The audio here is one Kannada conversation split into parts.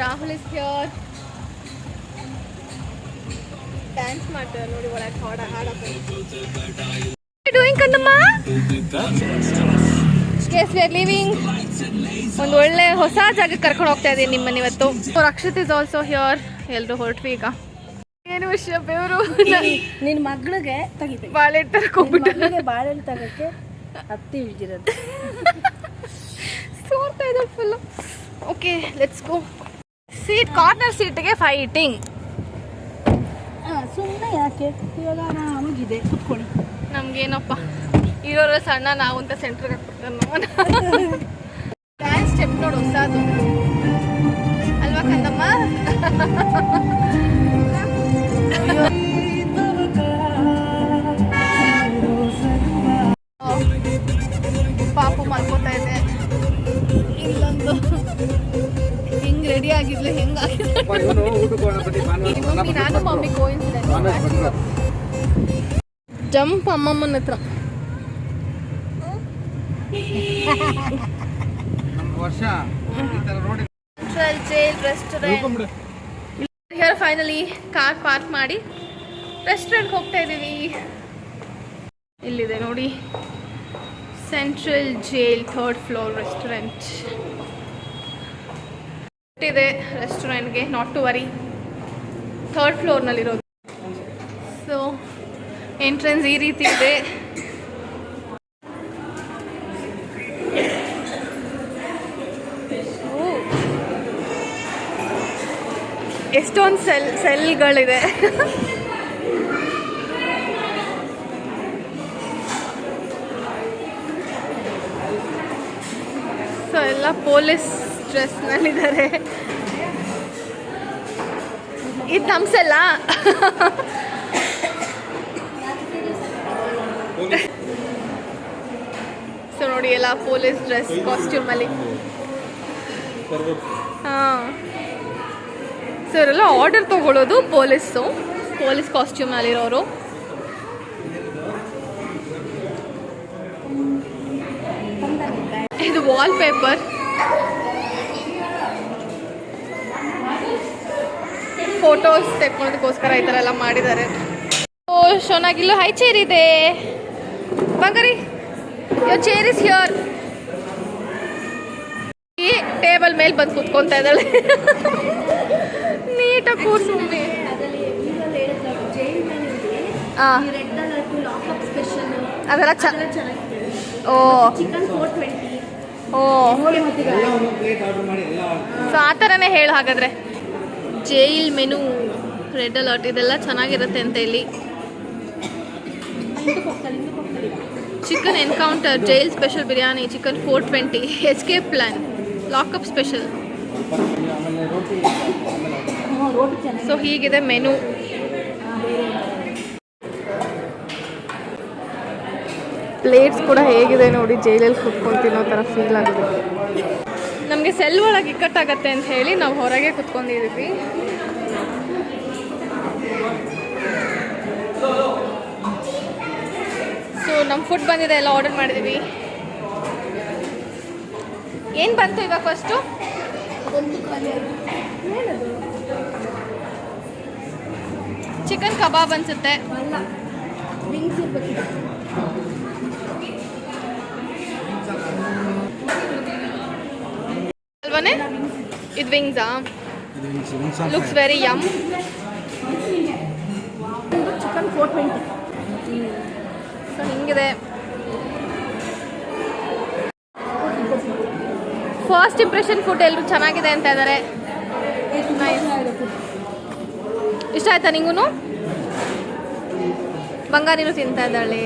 ರಾಹುಲ್ ಇಸ್ ಹಿಯರ್ ಡ್ಯಾನ್ಸ್ ಮಾಡ್ತಾರೆ ನೋಡಿ ಒಳಗೆ ಹಾಡ ಹಾಡಕ್ಕೆ ಡೂಯಿಂಗ್ ಕಂದಮ್ಮ ಎಸ್ ವಿ ಆರ್ ಲಿವಿಂಗ್ ಒಂದು ಒಳ್ಳೆ ಹೊಸ ಜಾಗಕ್ಕೆ ಕರ್ಕೊಂಡು ಹೋಗ್ತಾ ಇದ್ದೀನಿ ನಿಮ್ಮನ್ನ ಇವತ್ತು. ರಕ್ಷಿತ್ ಇಸ್ ಆಲ್ಸೋ ಹಿಯರ್ ಎಲ್ಲರೂ ಹೊರಟ್ವಿ ಈಗ. ಏನು ವಿಷಯ ಬೇವರು? ನಿನ್ನ ಮಗಳಿಗೆ ತೆಗಿತೀನಿ ಬಾಳೆ ತರ್ಕೊಂಡ್ಬಿಟ್ಟು ಬಾಳೆಹಣ್ಣು ತಗೋಕ್ಕೆ ಹತ್ತಿ ಇಳಿದಿರೋದು. ಸೋರ್ತಾ ಇದ್ದಾರೆ full okay let's go seat corner ಸೀಟ್ಗೆ fighting ಸುಮ್ಮನೆ ಯಾಕೆ? ಇವಾಗ ನಮಗಿದೆ ಕುತ್ಕೊಳ್ಳಿ. ನಮ್ಗೇನಪ್ಪ? ಇರೋರ ಸಣ್ಣ ನಾವು ಅಂತ ಸೆಂಟ್ರಿಗೆ ಹಾಕ್ಬಿಡ್ತಾರೆ ಡ್ಯಾನ್ಸ್ ಸ್ಟೆಪ್ ನೋಡು ಹೊಸದು. ಅಲ್ವಾ ಕಂದಮ್ಮ ನಾನು ಮಮ್ಮಿ ಕೋಯಿನ್ಸಿಡೆಂಟ್ ಜಂಪ್ ಅಮ್ಮಮ್ಮನ ಹತ್ರ. ವರ್ಷ jail restaurant here finally car park ಮಾಡಿ ರೆಸ್ಟೋರೆಂಟ್ ಹೋಗ್ತಾ ಇದ್ದೀವಿ. ಇಲ್ಲಿದೆ ನೋಡಿ. Central jail third floor restaurant ಇದೆ ರೆಸ್ಟೋರೆಂಟ್ಗೆ ನಾಟ್ ಟು ವರಿ ಥರ್ಡ್ ಫ್ಲೋರ್ನಲ್ಲಿರೋದು ಸೊ ಎಂಟ್ರೆನ್ಸ್ ಈ ರೀತಿ ಇದೆ. ಎಷ್ಟೊಂದು ಸೆಲ್, ಸೆಲ್ಗಳಿದೆ. ಸೊ ಎಲ್ಲ ಪೊಲೀಸ್ ಡ್ರೆಸ್ನಲ್ಲಿದ್ದಾರೆ ಇದು ನಮ್ಸಲ್ಲ. ಸೆಲ್ಲ ಸೊ ನೋಡಿ ಎಲ್ಲ ಪೊಲೀಸ್ ಡ್ರೆಸ್ ಕಾಸ್ಟ್ಯೂಮಲ್ಲಿ. ಹಾಂ. ಸೊ ಇವರೆಲ್ಲ ಆರ್ಡರ್ ತಗೊಳ್ಳೋದು ಪೊಲೀಸು. ಪೊಲೀಸ್ ಕಾಸ್ಟ್ಯೂಮಲ್ಲಿರೋರು. ಇದು ವಾಲ್ ಫೋಟೋಸ್ ತೆಕ್ಕೊಳ್ಳೋದಕ್ಕೋಸ್ಕರ ಈ ಥರ ಎಲ್ಲ ಮಾಡಿದ್ದಾರೆ. ಓ ಶೋನಾಗಿಲ್ಲೂ ಹೈ ಚೇರ್ ಇದೆ. ಬಂಗಾರಿ ಯೋ ಚೇರ್ ಇಸ್ ಹಿಯರ್ ಈ ಟೇಬಲ್ ಮೇಲೆ ಬಂದು ಕೂತ್ಕೊಂತ ಇದ್ದಾಳೆ. ನೀಟಾಗಿ ಕೂರ್ಸು ಮಮ್ಮಿ. ಅದರಲ್ಲಿ ವಿಡಿಯೋದಲ್ಲಿ ಹೇಳಿದ್ರು ಜೈಲ್ ಮೇಲೆ ಹಾಂ ರೆಡ್ ಅಲರ್ಟ್ ಲಾಕಪ್ ಸ್ಪೆಷಲ್ ಅದೆಲ್ಲ ಚೆನ್ನಾಗಿದೆ ಓ ಓ ಸೊ ಆ ಥರನೇ ಹೇಳು ಹಾಗಾದರೆ. ಜೈಲ್ ಮೆನು, ರೆಡ್ ಅಲರ್ಟ್ ಇದೆಲ್ಲ ಚೆನ್ನಾಗಿರುತ್ತೆ ಅಂತ ಇಲ್ಲಿ chicken encounter, jail special biryani, chicken four twenty escape plan lockup special so ಹೀಗಿದೆ ಮೆನು. ಪ್ಲೇಟ್ಸ್ ಕೂಡ ಹೇಗಿದೆ ನೋಡಿ, ಜೈಲಲ್ಲಿ ಕುತ್ಕೊಂಡು ತಿನ್ನೋ ಥರ ಫೀಲ್ ಆಗಿದೆ. ಸೆಲ್ ಒಳಗೆ ಇಕ್ಕಟ್ಟಾಗತ್ತೆ ಅಂತ ಹೇಳಿ ನಾವು ಹೊರಗೆ ಕುತ್ಕೊಂಡಿದ್ದೀವಿ. ಸೊ ನಮ್ಮ ಫುಡ್ ಬಂದಿದೆ, ಎಲ್ಲ ಆರ್ಡರ್ ಮಾಡಿದ್ವಿ ಏನು ಬಂತು ಇವಾಗ ಫಸ್ಟು ಚಿಕನ್ ಕಬಾಬ್ ಅನ್ಸುತ್ತೆ. ಇದು ವಿಂಗ್ಸಾ looks very yum chicken four twenty so ಹಿಂಗಿದೆ. ಫಸ್ಟ್ ಇಂಪ್ರೆಷನ್ ಫುಡ್ ಎಲ್ಲರೂ ಚೆನ್ನಾಗಿದೆ ಅಂತ ಇದ್ದಾರೆ ಇಷ್ಟ ಆಯ್ತಾ ನಿಂಗೂ ಬಂಗಾರಿನೂ ತಿಂತಾ ಇದ್ದಾಳೆ.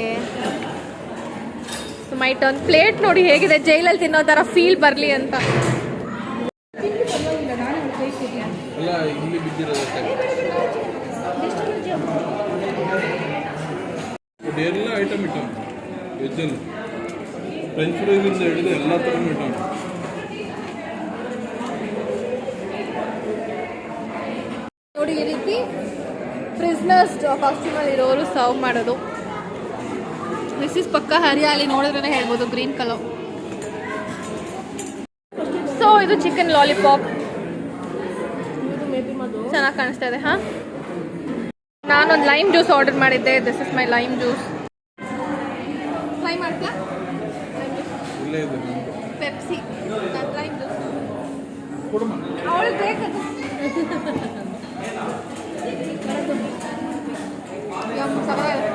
ಮೈ ಟರ್ನ್ ಪ್ಲೇಟ್ ನೋಡಿ ಹೇಗಿದೆ ಜೈಲಲ್ಲಿ ತಿನ್ನೋ ಥರ ಫೀಲ್ ಬರಲಿ ಅಂತ ಎಲ್ಲ ಇಲ್ಲಿ ಬಿದ್ದಿರೋದಕ್ಕೆ ಎಲ್ಲ ಐಟಮ್ ಇಟ್ಟವ್ ವೆಜ್ಜಲ್ಲಿ ಫ್ರೆಂಚ್ ಫ್ರೈಸಿಂದ ಹಿಡಿದು ಎಲ್ಲ ಥರನೂ ಇಟ್ಟವ್ ನೋಡಿ ಈ ರೀತಿ ಪ್ರಿಸ್ನರ್ಸ್ ಕಾಸ್ಟ್ಯೂಮಲ್ಲಿ ಇರೋರು ಸರ್ವ್ ಮಾಡೋದು. ದಿಸ್ ಇಸ್ ಪಕ್ಕ ಹರಿಯಾಲಿ ನೋಡಿದ್ರೆ ಹೇಳ್ಬೋದು ಗ್ರೀನ್ ಕಲರ್ ಸೊ ಇದು ಚಿಕನ್ ಲಾಲಿಪಾಪ್ ಚೆನ್ನಾಗಿ ಕಾಣಿಸ್ತಾ ಇದೆ ಹಾಂ? ನಾನೊಂದು ಲೈಮ್ ಜ್ಯೂಸ್ ಆರ್ಡರ್ ಮಾಡಿದ್ದೆ. This is my lime juice try ಮಾಡ್ತೀಯಾ? ಪೆಪ್ಸಿ ಲೈಮ್ ಜ್ಯೂಸ್ ಕೊಡಮ್ಮ ಅವಳು ಬೇಕದು. ಯಮ್, ಸಖತ್ತಾಗಿದೆ.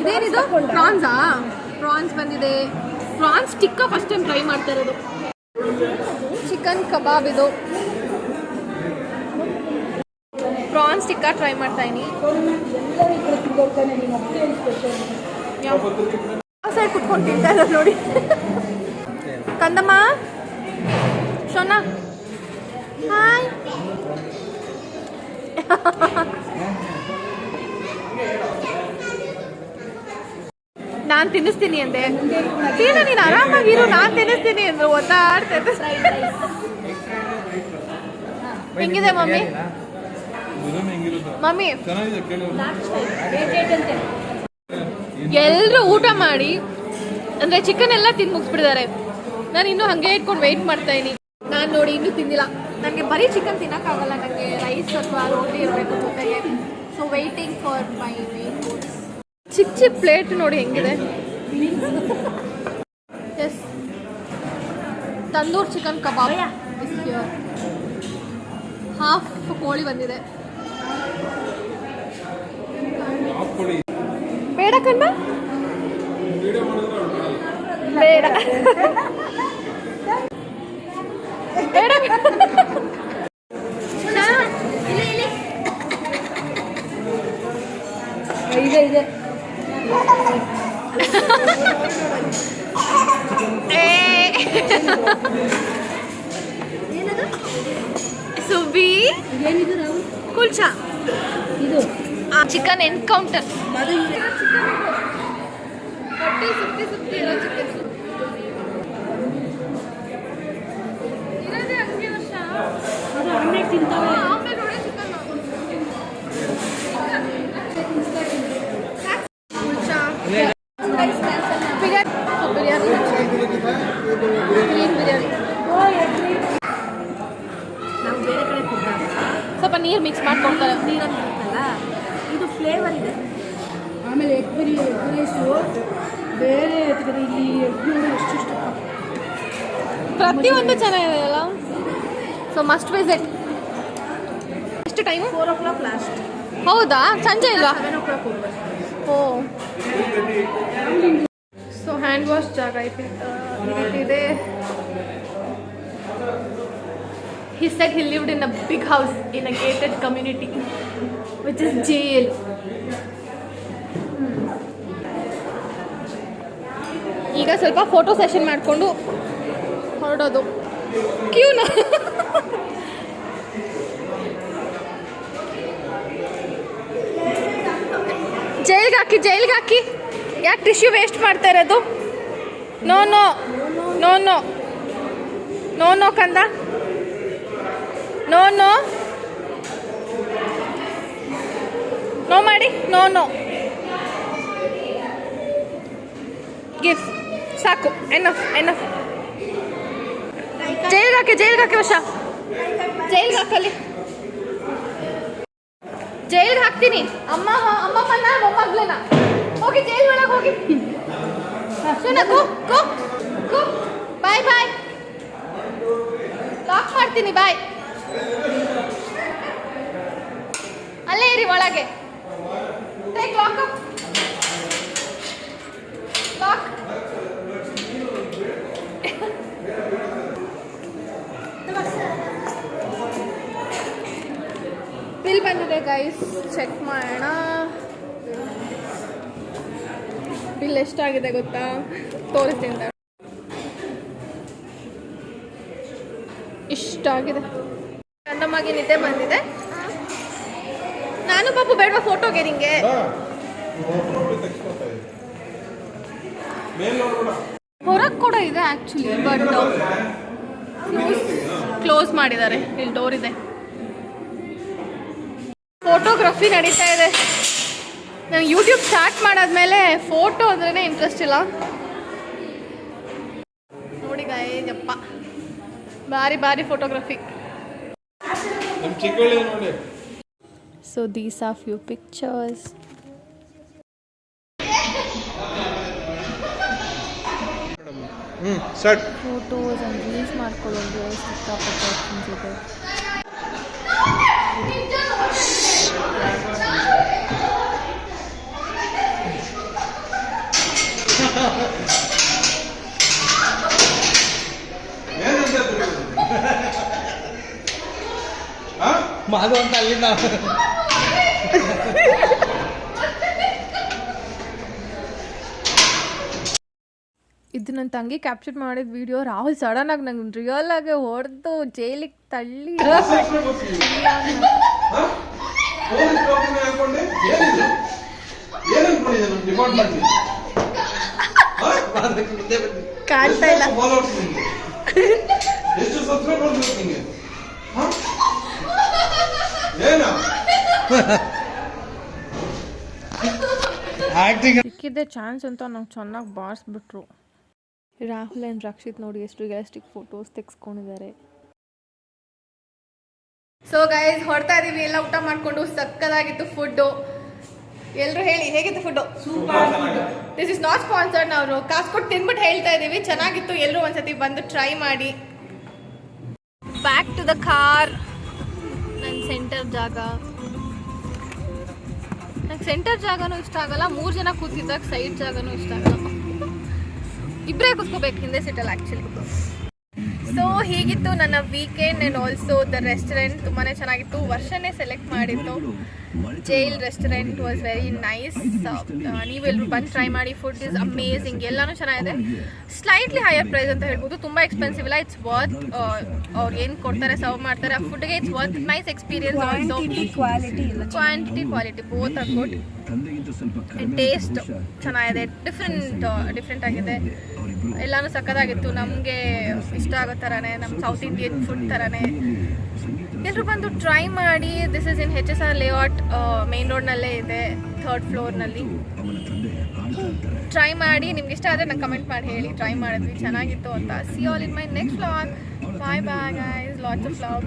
ಇದೇನಿದು ಪ್ರಾನ್ಸಾ? ಪ್ರಾನ್ಸ್ ಬಂದಿದೆ. Prawns tikka first time try ಮಾಡ್ತಾ ಇರೋದು ಚಿಕನ್ ಕಬಾಬ್ ಇದು ಪ್ರಾನ್ಸ್ ಟಿಕ್ಕ ಟ್ರೈ ಮಾಡ್ತಾ ಇದೀನಿ ಯಾವ ಸೈಡ್ ಕುತ್ಕೊಂಡು ತಿಂತಾ ಇದ್ದಾರೆ ನೋಡಿ ಕಂದಮ್ಮ ಸೊನ್ನ ಹಾಯ್ ನಾನ್ ತಿನ್ನಿಸ್ತೀನಿ ಅಂದೆ. ಸೀನ, ನೀನು ಆರಾಮಾಗಿರು, ನಾನು ತಿನ್ನಿಸ್ತೀನಿ ಅಂದ್ರು, ಒದ್ದಾಡ್ತಾ. ಹೆಂಗಿದೆ ಮಮ್ಮಿ? ಮಮ್ಮಿ? ಎಲ್ಲರೂ ಊಟ ಮಾಡಿ, ಅಂದ್ರೆ ಚಿಕನ್ ಎಲ್ಲ ತಿಂದು ಮುಗಿಸ್ಬಿಟ್ಟಿದ್ದಾರೆ. ನಾನು ಇನ್ನೂ ಹಾಗೆ ಇಟ್ಕೊಂಡು ವೆಯ್ಟ್ ಮಾಡ್ತಾ ಇದ್ದೀನಿ ನಾನು ನೋಡಿ ಇನ್ನೂ ತಿಂದಿಲ್ಲ. ನನಗೆ ಬರೀ ಚಿಕನ್ ತಿನ್ನೋಕ್ಕಾಗಲ್ಲ ನನಗೆ ರೈಸ್ ಅಥವಾ ರೋಟಿ ಇರಬೇಕು ಜೊತೆಗೆ ಸೊ ವೆಯ್ಟಿಂಗ್ ಫಾರ್ ಮೈ ಚಿಕ್ಕ ಚಿಕ್ಕ ಪ್ಲೇಟ್ ನೋಡಿ ಹೆಂಗಿದೆ. Yes tandoor chicken kebab half ಕೋಳಿ ಬಂದಿದೆ. ಬೇಡ ಕಣ್ಣ ಬೇಡ. ನಾವು ಕುಲ್ಚಾ. ಇದು. ಚಿಕನ್ ಎನ್ಕೌಂಟರ್ ಅದು ಇದೆ. ಹೊಟ್ಟೆ ಸುತ್ತಿ ಸುತ್ತಿ ಇರೋ ಚಿಕನ್ ಇರೋದೇ ಹಂಗೆ ವರ್ಷ ಅದು ಆಮ್ಲೆಟ್ ತಿಂತಾವೆ ಆಮೇಲೆ ನೋಡಿ ಚಿಕನ್ ಕುಲ್ಚಾ ಬಿರಿಯಾನಿ ಬಿರಿಯಾನಿ ಗ್ರೀನ್ ಬಿರಿಯಾನಿ ನಾವು ಬೇರೆ ಕಡೆ ಕೊಟ್ಟಾಗ ಸ್ವಲ್ಪ ನೀರು ಮಿಕ್ಸ್ ಮಾಡ್ಕೊಡ್ತಾರೆ. ನೀರಲ್ಲಿ ಇರುತ್ತಲ್ಲ ಇದು ಫ್ಲೇವರ್ ಇದೆ. ಆಮೇಲೆ ಎಗ್ ಬರಿ ಎಗ್ ರೈಸು ಬೇರೆ ಎತ್ಕಡೆ ಇಲ್ಲಿ ಎಗ್ ಎಷ್ಟು ಇಷ್ಟ ಪ್ರತಿಯೊಂದು ಚೆನ್ನಾಗಿದೆ ಅಲ್ಲ? ಸೊ ಮಸ್ಟ್ ವಿಸಿಟ್ ಎಷ್ಟು time four o'clock last ಹೌದಾ? ಸಂಜೆ ಇಲ್ವಾ? ಓ. ಸೊ ಹ್ಯಾಂಡ್ ವಾಶ್ ಜಾಗ ಇದೆ He said he lived in a big house in a gated community, which is jail. ಈಗ ಸ್ವಲ್ಪ ಫೋಟೋ ಸೆಷನ್ ಮಾಡಿಕೊಂಡು ಹೊರಡೋದು. ಕ್ಯೂನ ಜೈಲ್ಗೆ ಹಾಕಿ ಜೈಲ್ಗೆ ಹಾಕಿ. ಯಾಕೆ ಟಿಶ್ಯೂ ವೇಸ್ಟ್ ಮಾಡ್ತಾ ಇರೋದು? No no no no no no ಕಂದ. ನೋ ನೋ ನೋ ಮಾಡಿ ನೋ ನೋ ಗಿಫ್ಟ್ ಸಾಕು. ಎನಫ್ ಎನಫ್ ಜೈಲ್ಗೆ ಹಾಕಿ ಜೈಲ್ಗೆ ಹಾಕಿ ವರ್ಷ ಜೈಲ್ಗೆ ಹಾಕಲ್ಲಿ ಜೈಲ್ಗೆ ಹಾಕ್ತೀನಿ. ಅಮ್ಮ ಅಮ್ಮಮ್ಮನ ಮೊಮ್ಮಗ್ಲನ ಹೋಗಿ ಜೈಲ್ ಒಳಗೆ ಹೋಗಿ. ಸುನ ಗೋ ಗೋ ಬಾಯ್ ಬಾಯ್ ಲಾಕ್ ಮಾಡ್ತೀನಿ ಬಾಯ್ ಅಲ್ಲೇ ಇರಿ ಒಳಗೆ. ಬಿಲ್ ಬಂದಿದೆ ಗೈಸ್ ಚೆಕ್ ಮಾಡೋಣ. ಬಿಲ್ ಎಷ್ಟಾಗಿದೆ ಗೊತ್ತಾ? ತೋರಿಸ್ತೀನಿ. ಇಷ್ಟಾಗಿದೆ. ನಮಗೆ ನಿದ್ದೆ ಬಂದಿದೆ. ನಾನು ಪಾಪು ಬೇಡ ಫೋಟೋಗೆ ನಿಂಗೆ? ಹೊರಗ್ ಕೂಡ ಇದೆ ಆ್ಯಕ್ಚುಲಿ ಬಟ್ ಕ್ಲೋಸ್ ಮಾಡಿದ್ದಾರೆ. ಇಲ್ಲಿ ಡೋರ್ ಇದೆ. ಫೋಟೋಗ್ರಫಿ ನಡೀತಾ ಇದೆ. ನಂಗೆ ಯೂಟ್ಯೂಬ್ ಸ್ಟಾರ್ಟ್ ಮಾಡಾದ್ಮೇಲೆ ಫೋಟೋ ಅಂದ್ರೆ ಇಂಟ್ರೆಸ್ಟ್ ಇಲ್ಲ. ನೋಡಿ ಗಾಯಪ್ಪ ಭಾರಿ ಭಾರಿ photography ನಮ್ಮ ಚಿಕ್ಕಳ್ಳಿ ನೋಡಿ so these are few pictures ಹ್ಞೂ ಸ್ಟಾರ್ಟ್ ಫೋಟೋಸ್ ಆ್ಯಂಡ್ ರೀಲ್ಸ್ ಮಾಡ್ಕೊಳ್ಳೋದು ಸಿಕ್ಕಾಪಟ್ಟೆ ಮಾಧು ಅಂತ ಅಲ್ಲಿಂದ ಇದು ನನ್ನ ತಂಗಿ ಕ್ಯಾಪ್ಚರ್ ಮಾಡಿದ ವಿಡಿಯೋ ರಾಹುಲ್ ಸಡನ್ ಆಗಿ ನಂಗೆ ರಿಯಲ್ ಆಗಿ ಹೊಡೆದು ಜೈಲಿಗೆ ತಳ್ಳಿ. ಕಾಣ್ತಾ ಇಲ್ಲ. ಎಷ್ಟು ಸಬ್ಸ್ಕ್ರೈಬರ್ಸ್ ಬೇಕು ನಿಂಗೆ ಹ? ಏನ? ಆಕ್ಟಿಂಗ್ ಸಿಕ್ಕಿದ್ದೆ ಚಾನ್ಸ್ ಅಂತ ನಂಗೆ ಚೆನ್ನಾಗಿ ಬಾರಿಸ್ಬಿಟ್ರು. ರಾಹುಲ್ ಆ್ಯಂಡ್ ರಕ್ಷಿತ್ ನೋಡಿ ಎಷ್ಟು ಗ್ಯಾಸ್ಟಿಕ್ ಫೋಟೋಸ್ ತೆಗೆಸ್ಕೊಂಡಿದ್ದಾರೆ. ಸೊ ಗೈಸ್ ಹೊರತಾ ಇದೀವಿ. ಎಲ್ಲ ಊಟ ಮಾಡಿಕೊಂಡು ಸಕ್ಕದಾಗಿತ್ತು ಫುಡ್ಡು ಎಲ್ಲರೂ ಹೇಳಿ ಹೇಗಿತ್ತು food this is not sponsored ನಾವು ಕಾಸು ಕೊಟ್ಟು ತಿನ್ಬಿಟ್ಟು ಹೇಳ್ತಾ ಇದ್ದೀವಿ ಚೆನ್ನಾಗಿತ್ತು. ಎಲ್ಲರೂ ಒಂದ್ಸತಿ ಬಂದು ಟ್ರೈ ಮಾಡಿ. Back to the car centre ಜಾಗ. ನಂಗೆ ಸೆಂಟರ್ ಜಾಗನೂ ಇಷ್ಟ ಆಗಲ್ಲ, ಮೂರು ಜನ ಕೂತಿದ್ದಾಗ ಸೈಡ್ ಜಾಗನೂ ಇಷ್ಟ ಆಗಲ್ಲ. ಇಬ್ಬರೇ ಕೂತ್ಕೋಬೇಕು, ಹಿಂದೆ ಸೀಟಲ್ಲಿ ಆ್ಯಕ್ಚುಲಿ ಸೊ ಹೀಗಿತ್ತು ನನ್ನ weekend and also the restaurant ತುಂಬಾ ಚೆನ್ನಾಗಿತ್ತು. ವರ್ಷನೇ ಸೆಲೆಕ್ಟ್ ಮಾಡಿತ್ತು jail restaurant was very nice ನೀವೆಲ್ಲರೂ ಬಂದು ಟ್ರೈ ಮಾಡಿ. ಫುಡ್ ಇಸ್ ಅಮೇಸಿಂಗ್ ಎಲ್ಲನೂ ಚೆನ್ನಾಗಿದೆ. ಸ್ಲೈಟ್ಲಿ ಹೈಯರ್ ಪ್ರೈಸ್ ಅಂತ ಹೇಳ್ಬೋದು. ತುಂಬ ಎಕ್ಸ್ಪೆನ್ಸಿವ್ ಇಲ್ಲ. ಇಟ್ಸ್ ವರ್ತ್ ಅವ್ರು ಏನು ಕೊಡ್ತಾರೆ ಸರ್ವ್ ಮಾಡ್ತಾರೆ. ಆ ಫುಡ್ಗೆ it's worth nice experience also quantity quality both are good taste ಚೆನ್ನಾಗಿದೆ. ಡಿಫ್ರೆಂಟ್ ಡಿಫ್ರೆಂಟ್ ಆಗಿದೆ. ಎಲ್ಲಾನು ಸಕ್ಕದಾಗಿತ್ತು ನಮಗೆ ಇಷ್ಟ ಆಗೋ ಥರನೇ ನಮ್ಮ ಸೌತ್ ಇಂಡಿಯನ್ ಫುಡ್ ಥರನೇ ಎಲ್ಲರೂ ಬಂದು ಟ್ರೈ ಮಾಡಿ this is in H S R layout main ರೋಡ್ನಲ್ಲೇ ಇದೆ ಥರ್ಡ್ ಫ್ಲೋರ್ನಲ್ಲಿ ಟ್ರೈ ಮಾಡಿ, ನಿಮ್ಗೆ ಇಷ್ಟ ಆದರೆ ನಂಗೆ ಕಮೆಂಟ್ ಮಾಡಿ, ಹೇಳಿ. ಟ್ರೈ ಮಾಡಿದ್ವಿ, ಚೆನ್ನಾಗಿತ್ತು ಅಂತ. See all in my next vlog bye bye guys lots of love